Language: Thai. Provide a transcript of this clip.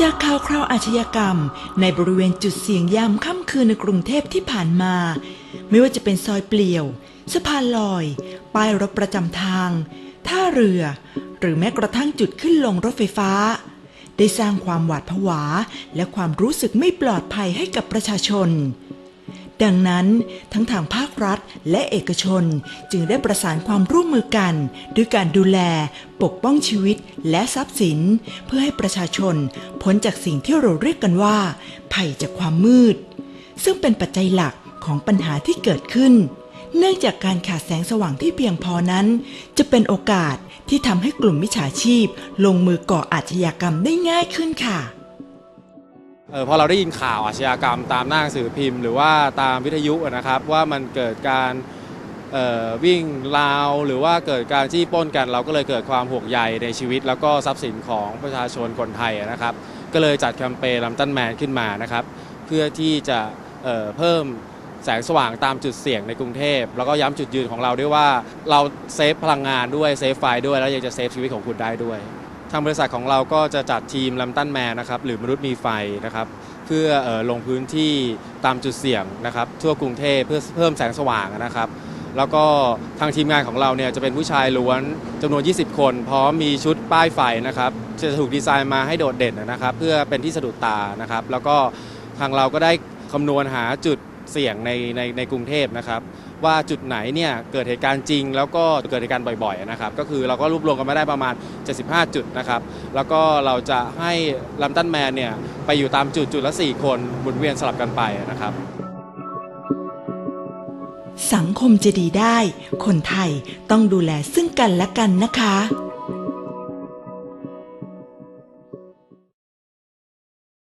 จากข่าวคราวอาชญากรรม ในบริเวณจุดเสี่ยงยามค่ำคืนในกรุงเทพที่ผ่านมา ไม่ว่าจะเป็นซอยเปลี่ยว สะพานลอย ป้ายรถประจำทาง ท่าเรือ หรือแม้กระทั่งจุดขึ้นลงรถไฟฟ้า ได้สร้างความหวาดผวา และความรู้สึกไม่ปลอดภัยให้กับประชาชน ดังนั้นทั้งทางภาครัฐและเอกชนจึงได้ประสานความร่วมมือกัน ด้วยการดูแล ปกป้องชีวิตและทรัพย์สิน เพื่อให้ประชาชนพ้นจากสิ่งที่เราเรียกกันว่า ภัยจากความมืด ซึ่งเป็นปัจจัยหลักของปัญหาที่เกิดขึ้น เนื่องจากการขาดแสงสว่างที่เพียงพอนั้น จะเป็นโอกาสที่ทำให้กลุ่มมิจฉาชีพ ลงมือก่ออาชญากรรมได้ง่ายขึ้นค่ะ เออพอเราได้ยินข่าวอาชญากรรมตามหน้าหนังสือพิมพ์ หรือว่าตามวิทยุนะครับว่ามันเกิดการเอ่อวิ่งราวหรือว่าเกิดการจี้ปล้นกัน เราก็เลยเกิดความห่วงใยในชีวิต แล้วก็ทรัพย์สินของประชาชนคนไทยนะครับ ก็เลยจัดแคมเปญลัมตันแมนขึ้นมานะครับ เพื่อที่จะเอ่อเพิ่มแสงสว่างตามจุดเสี่ยงในกรุงเทพ แล้วก็ย้ำจุดยืนของเราด้วยว่าเราเซฟพลังงานด้วยเซฟไฟด้วยแล้วยังจะเซฟชีวิตของคุณได้ด้วย ทางบริษัทของเราก็จะจัดทีมลัมตันแมนนะครับหรือมนุษย์มีไฟนะครับเพื่อออลงพื้นที่ตามจุดเสี่ยงนะครับทั่วกรุงเทพเพื่อเพิ่มแสงสว่างนะครับแล้วก็ทางทีมงานของเราเนี่ยจะเป็นผู้ชายล้วนจำนวน 20 คน พร้อมมีชุดป้ายไฟนะครับจะถูกดีไซน์มาให้โดดเด่นนะครับ เพื่อเป็นที่สะดุดตานะครับ แล้วก็ทางเราก็ได้คำนวณหาจุดเสี่ยงในในในกรุงเทพนะครับ ว่าจุดไหนเนี่ยเกิดเหตุการณ์จริง แล้วก็เกิดเหตุการณ์บ่อยๆนะครับก็คือเราก็รวบรวมกันมาได้ประมาณ 75 จุดนะครับแล้วก็เราจะให้ลัมตันแมนเนี่ยไปอยู่ตามจุดจุดละ 4 คนหมุนเวียนสลับกันไปนะครับ สังคมจะดีได้ คนไทยต้องดูแลซึ่งกันและกันนะคะ